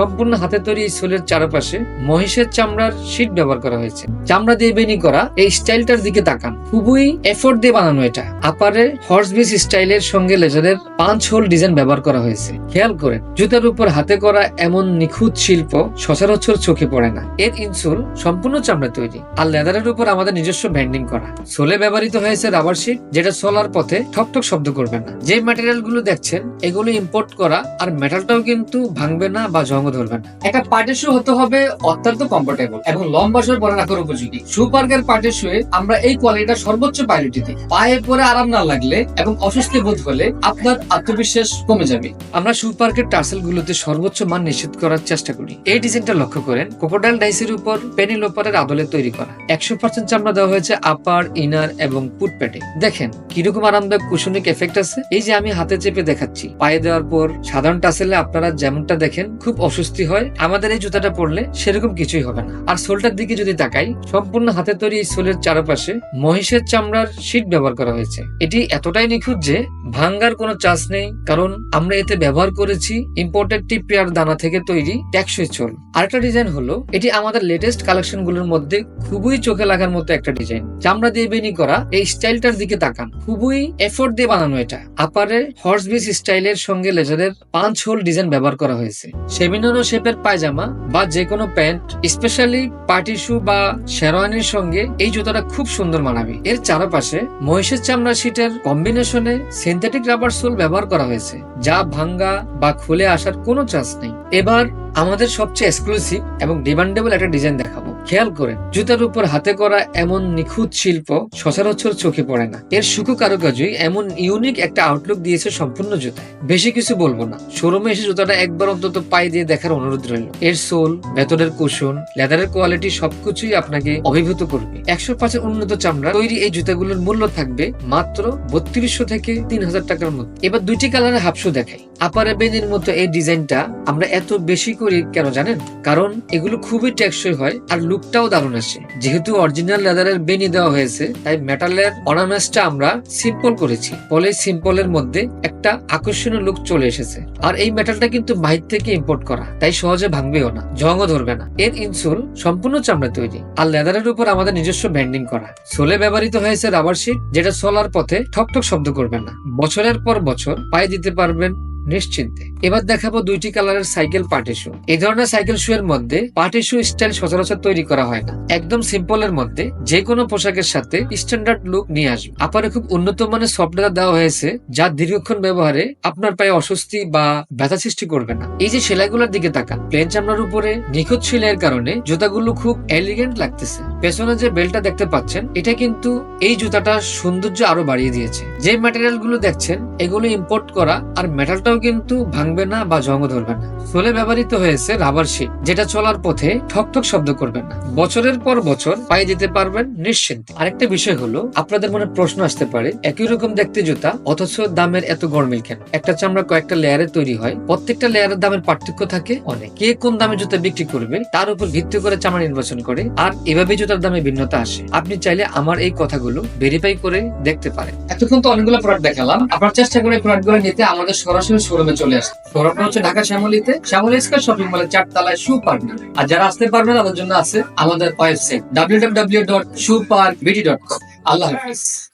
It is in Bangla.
সম্পূর্ণ হাতে তৈরি এই সোলের চারপাশে মহিষের চামড়ার শীট ব্যবহার করা হয়েছে। চামড়া দিয়ে বেনি করা এই স্টাইলটার দিকে তাকান। খুবই এফোর্ট দিয়ে বানানো এটা। আপারে হর্স বিস স্টাইলের সঙ্গে লেজারের পাঁচ হোল ডিজাইন ব্যবহার করা হয়েছে। খেয়াল করেন, জুতার উপর হাতে করা এমন নিখুঁত শিল্প সচরাচর চোখে পড়ে না। এর ইনসোল সম্পূর্ণ চামড়া তৈরি আর লেদারের উপর আমাদের নিজস্ব ব্যান্ডিং করা। সোলে ব্যবহৃত হয়েছে রাবার শিট যেটা সোলার পথে ঠকঠক শব্দ করবে না। যে ম্যাটেরিয়ালগুলো দেখছেন, এগুলো ইম্পোর্ট করা আর মেটালটাও কিন্তু ভাঙবে না বা জং ধরবে না একটা পার্টি শু হতে হবে অত্যন্ত কমফোর্টেবল এবং লম্বা সময় পরে রাখার উপযোগী। শু পার্কের পার্টি শুয়ে আমরা এই কোয়ালিটিটা সর্বোচ্চ প্রায়োরিটি দিই। পায়ে পরে আরাম না লাগলে এবং অস্বস্তি বোধ হলে আপনার আত্মবিশ্বাস কমে যাবে। আমরা শু পার্কের টার্সেল গুলোতে সর্বোচ্চ মান নিশ্চিত করার চেষ্টা করি। এই ডিজাইনটা লক্ষ্য করেন কোকোডাইল ডাইসের উপর পেনি লোপারের আদলে তৈরি করা। একশো পার্সেন্ট চামড়া দেওয়া হয়েছে আপার ইনার এবং পুট প্যাডে দেখেন, কীরকম আরামদায়ক কুশনিক এফেক্ট আছে। এই যে আমি হাতে চেপে দেখাচ্ছি। পায়ে দেওয়ার পর সাধারণ টাসেলে আপনারা যেমনটা দেখেন, খুব অস্বস্তি হয়, আমাদের এই জুতাটা পরলে সেরকম কিছুই হবে না। আর সোলটার দিকে যদি তাকাই, সম্পূর্ণ হাতে তৈরি এই সোলের চারপাশে মহিষের চামড়ার শীট ব্যবহার করা হয়েছে। এটি এতটাই নিখুঁত যে ভাঙ্গার কোনো চান্স নেই, কারণ আমরা এতে ব্যবহার করেছি ইম্পোর্টেড টিপিয়ার দানা থেকে তৈরি ট্যাক্সই চোল। আরেকটা ডিজাইন হলো, এটি আমাদের লেটেস্ট কালেকশনগুলোর মধ্যে খুবই চোখে লাগার মতো একটা ডিজাইন। চামড়া দিয়ে বেনি করা এই স্টাইলটার দিকে তাকান। খুবই এফোর্ট দিয়ে বানানো এটা। আপারে হর্স বিস স্টাইলের সঙ্গে লেজারের পাঁচ হোল ডিজাইন ব্যবহার করা হয়েছে। সেমিনোনো শেপের পায়জামা বা যে কোনো প্যান্ট স্পেশালি পার্টি শু বা শেরওয়ানির সঙ্গে এই জুতাটা খুব সুন্দর মানাবে। এর চারপাশে মহিষের চামড়া শীটের কম্বিনেশনে সিনথেটিক রাবার সোল ব্যবহার করা হয়েছে, যা ভাঙ্গা বা খুলে আসার কোনো চান্স নেই। এবার আমাদের সবচেয়ে এক্সক্লুসিভ এবং ডিমান্ডেবল একটা ডিজাইন দেখাবো। খেয়াল করেন জুতার উপর হাতে করা এমন নিখুঁত শিল্প সচরাচর চোখে পড়ে না। এর সুখু কারুকাজই এমন ইউনিক একটা আউটলুক দিয়েছে সম্পূর্ণ জুতায়। বেশি কিছু বলব না। শোরুমে এসে জুতাটা একবার অন্তত পায়ে দিয়ে দেখার অনুরোধ রইল। এর সোল, ভেতরের কুশন লেদারের কোয়ালিটি সবকিছুই আপনাকে অভিভূত করবে। একশো পাঁচের উন্নত চামড়া তৈরি এই জুতাগুলোর মূল্য থাকবে মাত্র বত্রিশশো থেকে তিন হাজার টাকার মধ্যে। এবার দুইটি কালারের হাফশু দেখাই। আপার বেনির মতো এই ডিজাইনটা আমরা এত বেশি করি কেন জানেন? কারণ এগুলো খুবই টেকসই হয় আর লুকটাও দারুণ আসে। যেহেতু অরিজিনাল লেদারের বেনি দেওয়া হয়েছে, তাই মেটালের অর্নামেন্টসটা আমরা সিম্পল করেছি। ফলে সিম্পলের মধ্যে একটা আকর্ষণীয় লুক চলে এসেছে। আর এই মেটালটা কিন্তু বাহির থেকে ইম্পোর্ট করা, তাই সহজে ভাঙবেও না, জংও ধরবে না। এর ইনসোল সম্পূর্ণ চামড়া তৈরি, আর লেদারের উপর আমাদের নিজস্ব ব্যান্ডিং করা। সোলে ব্যবহৃত হয়েছে রাবার শিট যেটা সোলার পথে ঠকঠক শব্দ করবে না। বছরের পর বছর পায়ে দিতে পারবেন নিশ্চিন্তে। এবার দেখাবো দুইটি কালারের সাইকেল পার্টি শু। এই ধরনের সাইকেল শু এর মধ্যে পার্টি শু স্টাইল সচরাচর তৈরি করা হয় না। একদম সিম্পল এর মধ্যে যে কোনো পোশাকের সাথে স্ট্যান্ডার্ড লুক নিয়ে আসবে। আপারে খুব উন্নত মানের সফটওয়্যার দেওয়া হয়েছে, যা দীর্ঘক্ষণ ব্যবহারে আপনার পায়ে অস্বস্তি বা ব্যথা সৃষ্টি করবে না। এই যে সেলাইগুলোর দিকে তাকান প্লেন চামড়ার উপরে নিখুঁত সেলাইয়ের কারণে জুতাগুলো খুব এলিগেন্ট লাগতেছে। পেছনে যে বেল্টটা দেখতে পাচ্ছেন, এটা কিন্তু এই জুতাটা সৌন্দর্য আরও বাড়িয়ে দিয়েছে। যে ম্যাটেরিয়ালগুলো দেখছেন, এগুলো ইম্পোর্ট করা আর মেটালটাও কিন্তু ভাঙবে না বা জং ধরবে না। সোলে ব্যবহৃত হয়েছে রাবার শিট যেটা চলার পথে ঠকঠক শব্দ করবে না। বছরের পর বছর পায়ে দিতে পারবেন নিশ্চিন্তে। আরেকটা বিষয় হলো, আপনাদের মনে প্রশ্ন আসতে পারে, একই রকম দেখতে জুতা, অথচ দামের এত গরমিল কেন? একটা চামড়া কয়েকটা লেয়ারে তৈরি হয়, প্রত্যেকটা লেয়ারের দামের পার্থক্য থাকে অনেক। কে কোন দামে জুতা বিক্রি করবে, তার উপর ভিত্তি করে চামড়া নির্বাচন করে, আর এভাবে জুতার দামে ভিন্নতা আসে। আপনি চাইলে আমার এই কথাগুলো ভেরিফাই করে দেখতে পারেন। এতক্ষণ তো অনেকগুলো প্রোডাক্ট দেখালাম। আপনার চেষ্টা করে প্রোডাক্টগুলো নিতে আমাদের সরাসরি শোরুমে চলে আসতে শোরুমটা হচ্ছে ঢাকা শ্যামলিতে। শ্যামলি স্কয়ার শপিং মলের চারতলায় শু পার্ক আর যারা আসতে পারবেন, তাদের জন্য আছে আমাদের website W W dot shoe park BT dot com আল্লাহ হাফিজ।